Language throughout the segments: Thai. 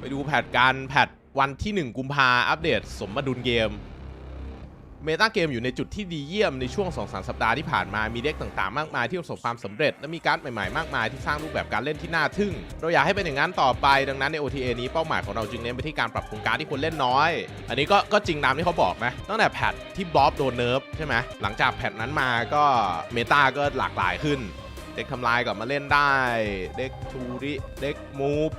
ไปดูแพทการแพทวันที่ 1 กุมภาอัปเดต สมดุลเกม เมตาเกมอยู่ในจุดที่ดีเยี่ยมในช่วง 2-3 สัปดาห์ที่ผ่านมา มีเด็กต่างๆ มากมายที่ประสบความสำเร็จ และมีการ์ดใหม่ๆ มากมายที่สร้างรูปแบบการเล่นที่น่าทึ่ง เราอยากให้เป็นอย่างนั้นต่อไป ดังนั้นใน OTA นี้เป้าหมายของเราจึงเน้นไปที่การปรับปรุงการ์ดที่คนเล่นน้อย อันนี้ก็ก็จริงตามที่เขาบอกนะ ตั้งแต่แพทที่บ๊อบโดนเนิร์ฟใช่ไหมหลังจากแพทนั้นมาก็เมตาก็หลากหลายขึ้น เด็กทำลายกลับมาเล่นได้ เด็กทูริ เด็กมูฟ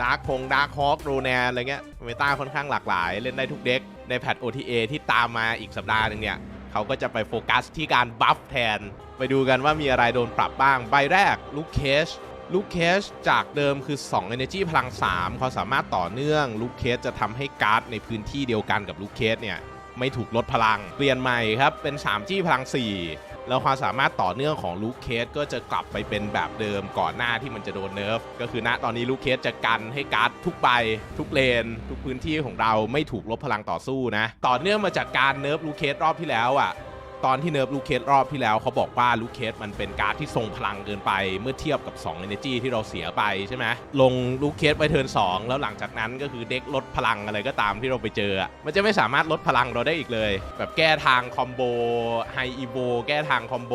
ดาร์คพงดาร์คฮอคโรแนนอะไรเงี้ยเมตาค่อนข้างหลากหลาย เล่นได้ทุกเด็ก ในแพท OTA ที่ตามมาอีกสัปดาห์หนึ่งเนี่ยเขาก็จะไปโฟกัสที่การบัฟแทน ไปดูกันว่ามีอะไรโดนปรับบ้าง ใบแรกลูกเคชลูกเคชจากเดิมคือ 2 Energy พลัง 3 เขาสามารถต่อเนื่องลูกเคสจะทำให้การ์ดในพื้นที่เดียวกันกับลูกเคสเนี่ยไม่ถูกลดพลัง เปลี่ยนใหม่ครับเป็น3จี้พลัง 4 แล้วความสามารถต่อเนื่องของลูคเคสก็จะกลับไปเป็นแบบเดิมก่อนหน้าที่มันจะโดนเนิร์ฟก็คือณตอนนี้ลูคเคสจะกันให้การ์ดทุกใบทุกเลน ทุกพื้นที่ของเราไม่ถูกลบพลังต่อสู้นะ ต่อเนื่องมาจากการเนิร์ฟลูคเคสรอบที่แล้วอะ ตอนที่เนิร์ฟลูเคสรอบที่แล้วเขาบอกว่าลูเคสมันเป็นการ์ดที่ทรงพลังเกินไป เมื่อเทียบกับ 2 Energy ที่เราเสียไปใช่ไหมลงลูเคสไปเทิร์น2 แล้วหลังจากนั้นก็คือเด็กลดพลังอะไรก็ตามที่เราไปเจอ มันจะไม่สามารถลดพลังเราได้อีกเลย แบบแก้ทางคอมโบไฮอีโบแก้ทางคอมโบ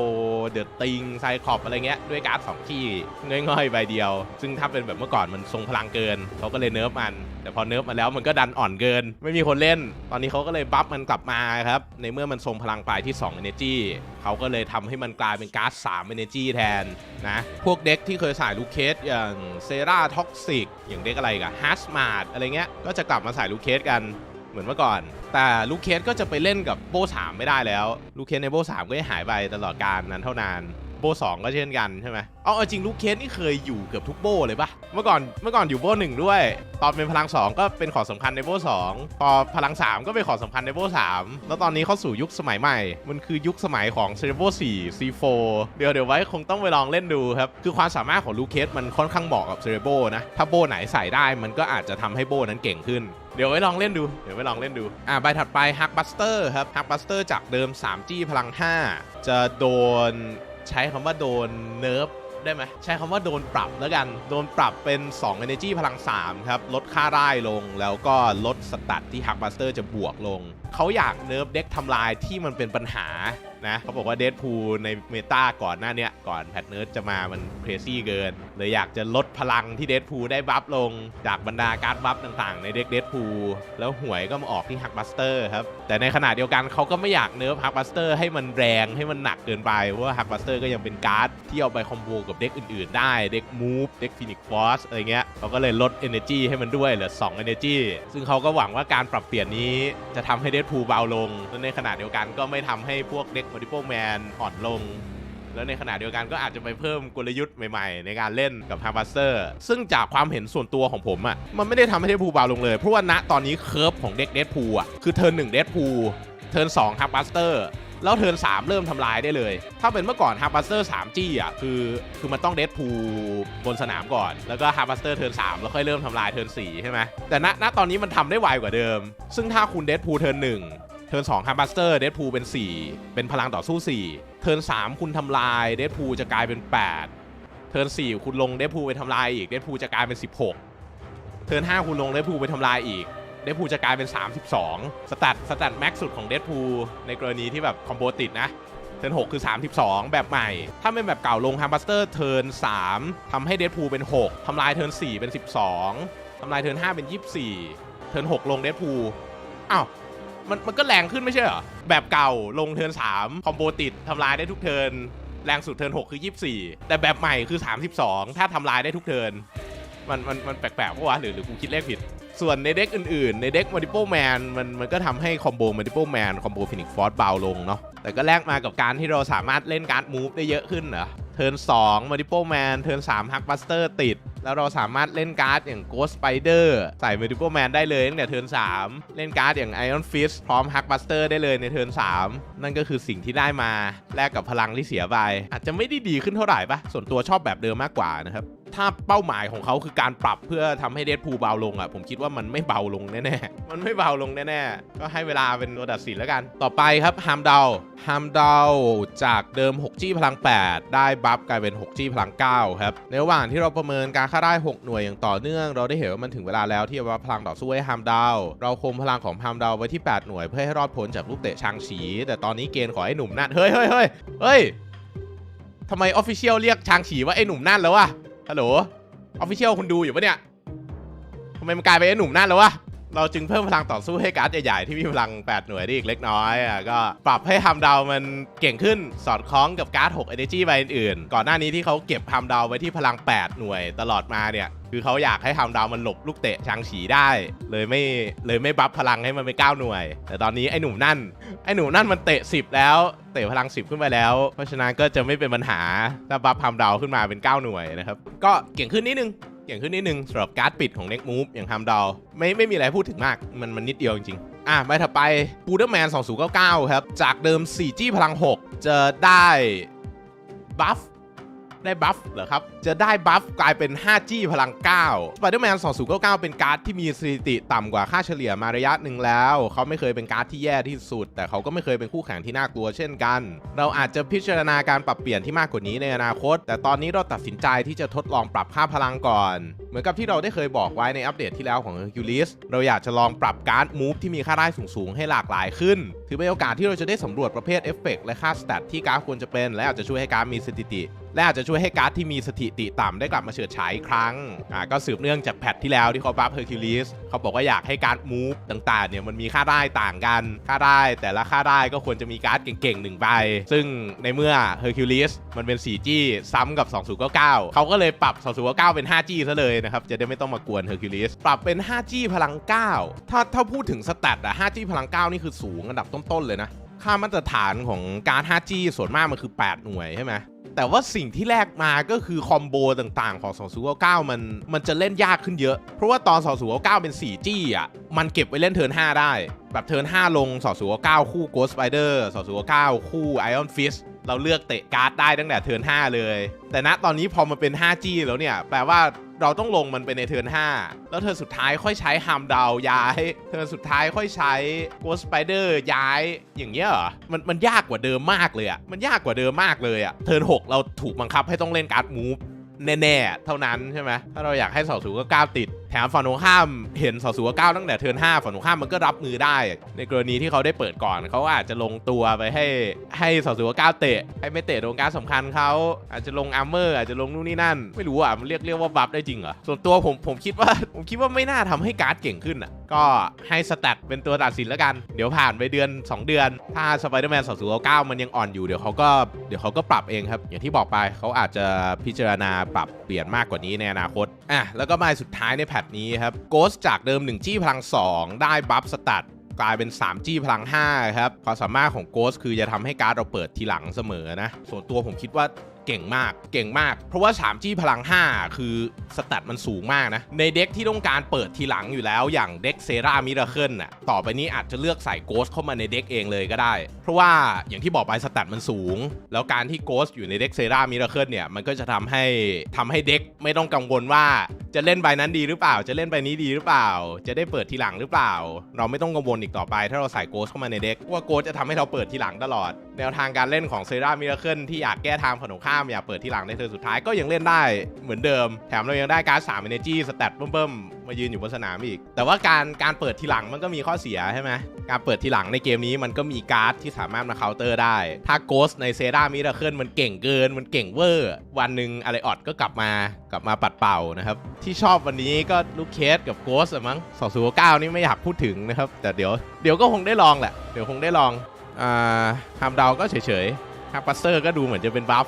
เดอะติงไซคอบอะไรเงี้ยด้วยการ์ดสองที่ง่อยๆใบเดียว ซึ่งถ้าเป็นแบบเมื่อก่อนมันทรงพลังเกินเขาก็เลยเนิร์ฟมัน แต่พอเนิร์ฟมาแล้วมันก็ดันอ่อนเกิน ไม่มีคนเล่น ตอนนี้เขาก็เลยบัฟมันกลับมาครับในเมื่อมันทรงพลังไปที่ 2 Energy เขาก็เลยทำให้มันกลายเป็นก๊าร์ด3 Energy แทนนะ พวกเด็กที่เคยใส่ลูกเคสอย่างเซราท็อกซิกอย่างเด็กอะไรกับฮัสมาดอะไรเงี้ย ก็จะกลับมาใส่ลูกเคสกันเหมือนเมื่อก่อน แต่ลูกเคสก็จะไปเล่นกับโบ3ไม่ได้แล้ว ลูกเคสในโบ3ก็จะหายไปตลอดการนั้นเท่านาน โบ2ก็เช่นกันใช่ไหมเอาเอจริงลูกเคสนี่เคยอยู่เกือบทุกโบเลยปะเมื่อก่อนเมื่อก่อนอยู่โบหนึ่งด้วย ตอนเป็นพลัง2ก็เป็นของสำคัญในโบ2พอพลัง3ก็เป็นของสำคัญในโบ3แล้วตอนนี้เข้าสู่ยุคสมัยใหม่ มันคือยุคสมัยของเซเรโบ4 C4 เดี๋ยวเดี๋ยวไว้คงต้องไปลองเล่นดูครับ คือความสามารถของลูกเคสมันค่อนข้างเหมาะกับเซเรโบนะ ถ้าโบไหนใส่ได้มันก็อาจจะทำให้โบนั้นเก่งขึ้นเดี๋ยวไว้ลองเล่นดู เดี๋ยวไว้ลองเล่นดู อ่าใบถัดไปฮักบัสเตอร์ครับฮักบัสเตอร์จากเดิม3จี้พลัง 5 จะโดน ใช้คำว่าโดนเนิร์ฟได้ไหมใช้คำว่าโดนปรับแล้วกัน โดนปรับเป็น 2 Energy พลัง 3 ครับ ลดค่าได้ลงแล้วก็ลดสตัตที่ฮักบัสเตอร์จะบวกลง เขาอยากเนิร์ฟเด็กทำลายที่มันเป็นปัญหานะเขาบอกว่าเดดพูในเมตาก่อนหน้าเนี้ยก่อนแพทเนิร์ดจะมามันเครซี่เกิน เลยอยากจะลดพลังที่เดดพูได้บัฟลง จากบรรดาการบัฟต่างๆ ในเด็กเดดพูแล้วหวยก็มาออกที่ฮักบัสเตอร์ครับ แต่ในขณะเดียวกันเขาก็ไม่อยากเนิร์ฟฮักบัสเตอร์ให้มันแรงให้มันหนักเกินไป เพราะว่าฮักบัสเตอร์ก็ยังเป็นการ์ดที่เอาไปคอมโบกับเด็กอื่นๆ ได้เด็กมูฟเด็กฟินิกฟอสอะไรเงี้ยเขาก็เลยลด Energy ให้มันด้วยเหลือ2 Energy ซึ่งเขาก็หวังว่าการปรับเปลี่ยนนี้จะทำให้เดดพูเบาลงและในขณะเดียวกันก็ไม่ทำให้พวกเด็กมัลติโ l แมนอ่อนลง แล้วในขณะเดียวกันก็อาจจะไปเพิ่มกลยุทธ์ใหม่ๆ ในการเล่นกับฮาร์บัสเตอร์ซึ่งจากความเห็นส่วนตัวของผมอะ่ะมันไม่ได้ทำให้เดดพูลเบาลงเลย เพราะว่าณตอนนี้เคิร์ฟของเด็กเดดพูลอะคือเทิร์นหนึ่งเดดพูลเทิร์นสองฮาร์บัสเตอร์แล้วเทิร์น3 เริ่มทำลายได้เลย ถ้าเป็นเมื่อก่อนฮาร์บัสเตอร์3จี้อะคือ คือมันต้องเดดพูลบนสนามก่อน แล้วก็ฮาร์บัสเตอร์เทิร์น3แล้วค่อยเริ่มทำลายเทิร์น4ใช่ไหมแต่ณณตอนนี้มันทำได้ไวกว่าเดิม ซึ่งถ้าคุณเดดพูลเทิร์นหนึ่ง เทิร์น2ฮับบัสเตอร์เดดพูเป็น 4 เป็นพลังต่อสู้ 4 เทิร์น3คุณทำลายเดดพูจะกลายเป็น 8 เทิร์น4คุณลงเดดพูไปทำลายอีกเดดพูจะกลายเป็น 16 เทิร์น5คุณลงเดดพูไปทำลายอีกเดดพูจะกลายเป็น 32 สตัดสตัดแม็กสุดของเดดพูในกรณีที่แบบคอมโบติดนะเทิร์น6คือ 32 แบบใหม่ ถ้าเป็นแบบเก่าลงฮับบัสเตอร์เทิร์น3ทำให้เดดพูเป็น 6 ทำลายเทิร์น4เป็น 12 ทำลายเทิร์น5เป็น 24 เทิร์น6ลงเดดพูอ้าว มันมันก็แรงขึ้นไม่ใช่เหรอ แบบเก่าลงเทิร์น3 คอมโบติดทำลายได้ทุกเทิร์นแรงสุดเทิร์น6 คือ 24 แต่แบบใหม่คือ 32 ถ้าทำลายได้ทุกเทิร์นมันมันมันแปลกๆปะวะหรือหรือกูคิดเลขผิด ส่วนในเด็กอื่นๆ ในเด็กมัลติ l e แมนมันมันก็ทำให้คอมโบมัลติ l e แมนคอมโบฟินิกฟอร์สเบาลงเนาะแต่ก็แลกมากับการที่เราสามารถเล่นการ์ดมูฟได้เยอะขึ้นเหรอเทิร์น2มัลติ l e แมนเทิร์น3ฮักบัสเตอร์ติด แล้วเราสามารถเล่นการ์ดอย่าง Ghost Spider ใส่ Multiple Man ได้เลยตั้งแต่เทิร์น3 เล่นการ์ดอย่าง Iron Fist พร้อม Hulk Buster ได้เลยในเทิร์น3 นั่นก็คือสิ่งที่ได้มาแลกกับพลังที่เสียไปอาจจะไม่ได้ดีขึ้นเท่าไหร่ปะส่วนตัวชอบแบบเดิมมากกว่านะครับ ถ้าเป้าหมายของเขาคือการปรับเพื่อทำให้เดดพูเบาลงอะผมคิดว่ามันไม่เบาลงแน่ๆ มันไม่เบาลงแน่ๆ ก็ให้เวลาเป็นตัวตัดสินแล้วกัน ต่อไปครับฮามดาวฮามดาวจากเดิม6จี้พลัง 8 ได้บัฟกลายเป็น6จี้พลัง 9 ครับ ในระหว่างที่เราประเมินการค่าได้ 6 หน่วยอย่างต่อเนื่อง เราได้เห็นว่ามันถึงเวลาแล้วที่จะวัดพลังต่อสู้ให้ฮามดาวเราคมพลังของฮามดาวไว้ที่ 8 หน่วยเพื่อให้รอดพ้นจากลูกเตะชางฉี แต่ตอนนี้เกณฑ์ขอไอ้หนุ่มนั่นเฮ้ยเฮ้ยเฮ้ยเฮ้ยทำไมออฟฟิเชียลเรียกชางฉีว่าไอ้หนุ่มนั่นแล้ววะ ฮัลโหลออฟฟิเชียลคุณดูอยู่ปะเนี่ยทำไมมันกลายเป็นไอ้หนุ่มนั่นแล้ววะ เราจึงเพิ่มพลังต่อสู้ให้การ์ดใหญ่ๆที่มีพลัง 8 หน่วยได้อีกเล็กน้อยอะก็ปรับให้ฮัมดาวมันเก่งขึ้นสอดคล้องกับการ์ด6 Energy ใบอื่นๆก่อนหน้านี้ที่เขาเก็บฮัมดาวไว้ที่พลัง 8 หน่วยตลอดมาเนี่ยคือเขาอยากให้ฮัมดาวมันหลบลูกเตะชางฉีได้ เลยไม่เลยไม่บัฟพลังให้มันไป9หน่วย แต่ตอนนี้ไอ้หนุ่มนั่น ไอ้หนุ่มนั่นมันเตะ 10 แล้ว เตะพลัง 10 ขึ้นไปแล้ว เพราะฉะนั้นก็จะไม่เป็นปัญหาถ้าบัฟฮัมดาวขึ้นมาเป็น 9 หน่วยนะครับ ก็เก่งขึ้นนิดนึง เก่งขึ้นนิดนึงสำหรับการ์ดปิดของ Next Move อย่างทำดาวไม่ไม่มีอะไรพูดถึงมาก มันมันนิดเดียวจริงๆ อะไปถัดไปปูเดอร์แมน2099 ครับ จากเดิม 4G พลัง 6 จะได้บัฟ ได้บัฟเหรอครับ จะได้บัฟกลายเป็น 5G พลัง9 Spider-Man 2099 เป็นการ์ดที่มีสถิติต่ำกว่าค่าเฉลี่ยมาระยะหนึ่งแล้ว เขาไม่เคยเป็นการ์ดที่แย่ที่สุด แต่เขาก็ไม่เคยเป็นคู่แข่งที่น่ากลัวเช่นกัน เราอาจจะพิจารณาการปรับเปลี่ยนที่มากกว่านี้ในอนาคต แต่ตอนนี้เราตัดสินใจที่จะทดลองปรับค่าพลังก่อน เหมือนกับที่เราได้เคยบอกไว้ในอัปเดตที่แล้วของ Hercules เราอยากจะลองปรับการ์ดมูฟที่มีค่าได้สูงๆให้หลากหลายขึ้น ถือเป็นโอกาสที่เราจะได้สำรวจประเภทเอฟเฟกต์และค่าสแตทที่การ์ดควรจะเป็น และอาจจะช่วยให้การ์ดมีสถิติและอาจจะช่วยให้การ์ดที่มีสถิติต่ำได้กลับมาเฉิดฉายอีกครั้งอ่าก็สืบเนื่องจากแพทที่แล้วที่เขาบัฟเฮอร์คิวลิสเขาบอกว่าอยากให้การ์ดมูฟต่างๆเนี่ยมันมีค่าได้ต่างกันค่าได้แต่ละค่าได้ก็ควรจะมีการ์ดเก่งๆหนึ่งใบซึ่งในเมื่อเฮอร์คิวลิสมันเป็น 4G ซ้ำกับ 2099 เขาก็เลยปรับ 2099 เป็น 5G ซะเลยนะครับ จะได้ไม่ต้องมากวนเฮอร์คิวลิสปรับเป็น 5G พลัง 9 ถ้าถ้าพูดถึงสแตทอะ 5G พลัง 9 นี่คือสูงอันดับต้นๆเลยนะ ค่ามาตรฐานของการ 5G ส่วนมากมันคือ 8 หน่วยใช่ไหม แต่ว่าสิ่งที่แลกมาก็คือคอมโบต่างๆ ของ 2099 มันมันจะเล่นยากขึ้นเยอะ เพราะว่าตอน 2099 เป็น 4 จี้อะ มันเก็บไว้เล่นเทิร์น 5 ได้ แบบเทิร์น 5 ลง 2099 คู่ Ghost Spider 2099 คู่ Iron Fist เราเลือกเตะการ์ดได้ตั้งแต่เทิร์น 5 เลย แต่ณตอนนี้พอมันเป็น 5 จี้แล้วเนี่ย แปลว่า เราต้องลงมันไปในเทิร์น5 แล้วเทิร์นสุดท้ายค่อยใช้ฮามดาวย้าย เทิร์นสุดท้ายค่อยใช้โก้สไปเดอร์ย้ายอย่างเงี้ยเหรอมันมันยากกว่าเดิมมากเลยอะมันยากกว่าเดิมมากเลยอะเทิร์น6 เราถูกบังคับให้ต้องเล่นการ์ดมูฟแน่ๆ เท่านั้นใช่ไหมถ้าเราอยากให้เสาสูงก็ก้าวติด มฝั่งตรงข้ามเห็นสาสูก้าวตั้งแต่เทิร์น5ฝั่งตรงข้ามมันก็รับมือได้ ในกรณีที่เขาได้เปิดก่อนเขาอาจจะลงตัวไปให้ให้สาสูก้าวเตะให้ไม่เตะโดนการดสำคัญเขาอาจจะลงอาร์เมอร์อาจจะลงนู่นนี่นั่น ไม่รู้อะมันเรียกเรียกว่าบัฟได้จริงเหรอส่วนตัวผมผมคิดว่าผมคิดว่าไม่น่าทำให้การ์ดเก่งขึ้นอะก็ให้สแตทเป็นตัวตัดสินแล้วกัน เดี๋ยวผ่านไปเดือน 2 เดือน ถ้าสไปเดอร์แมนสองศูนย์เก้ามันยังอ่อนอยู่เดี๋ยวเขาก็เดี๋ยวเขาก็ปรับเองครับ อย่างที่บอกไปเขาอาจจะพิจารณาปรับเปลี่ยนมากกว่านี้ในอนาคตอะแล้วก็มาสุดท้ายในแพทนี้ครับโกสจากเดิม 1 จี้พลัง 2 ได้บัฟสตัดกลายเป็น 3G พลัง 5 ครับ ความสามารถของโกสคือจะทำให้การ์ดเราเปิดทีหลังเสมอนะ ส่วนตัวผมคิดว่า เก่งมาก เก่งมาก เพราะว่า 3G พลัง 5 คือสแตทมันสูงมากนะ ในเด็กที่ต้องการเปิดทีหลังอยู่แล้ว อย่างเด็กเซรามิราเคิลน่ะ ต่อไปนี้อาจจะเลือกใส่ Ghost เข้ามาในเด็กเองเลยก็ได้ เพราะว่าอย่างที่บอกไปสแตทมันสูง แล้วการที่ Ghost อยู่ในเด็กเซรามิราเคิลเนี่ย มันก็จะทำให้ทำให้เด็กไม่ต้องกังวลว่าจะเล่นใบนั้นดีหรือเปล่า จะเล่นใบนี้ดีหรือเปล่า จะได้เปิดทีหลังหรือเปล่า เราไม่ต้องกังวลอีกต่อไป ถ้าเราใส่โกสเข้ามาในเด็กว่าโกสจะทำให้เราเปิดทีหลังตลอด แนวทางการเล่นของเซรามิราเคิลที่อยากแก้ทางฝั่งตรงข้ามอยากเปิดที่หลังในเทิร์นสุดท้ายก็ยังเล่นได้เหมือนเดิม แถมเรายังได้การ์ด3 Energy สแตทเบิ่มๆมายืนอยู่บนสนามอีก แต่ว่าการการเปิดทีหลังมันก็มีข้อเสียใช่ไหมการเปิดทีหลังในเกมนี้มันก็มีการ์ดที่สามารถมาเคาน์เตอร์ได้ ถ้าโกสในเซรามิราเคิลมันเก่งเกิน มันเก่งเวอร์ วันหนึ่งอะไรออดก็กลับมากลับมาปัดเป่านะครับ ที่ชอบวันนี้ก็ลูกเคสกับโกสมั้งสองศูนย์เก้านี่ไม่อยากพูดถึงนะครับแต่เดี๋ยวเดี๋ยวก็คงได้ลองแหละเดี๋ยวคงได้ลองอ่าฮามดาวก็เฉยๆฮามปัสเซอร์ก็ดูเหมือนจะเป็นบัฟ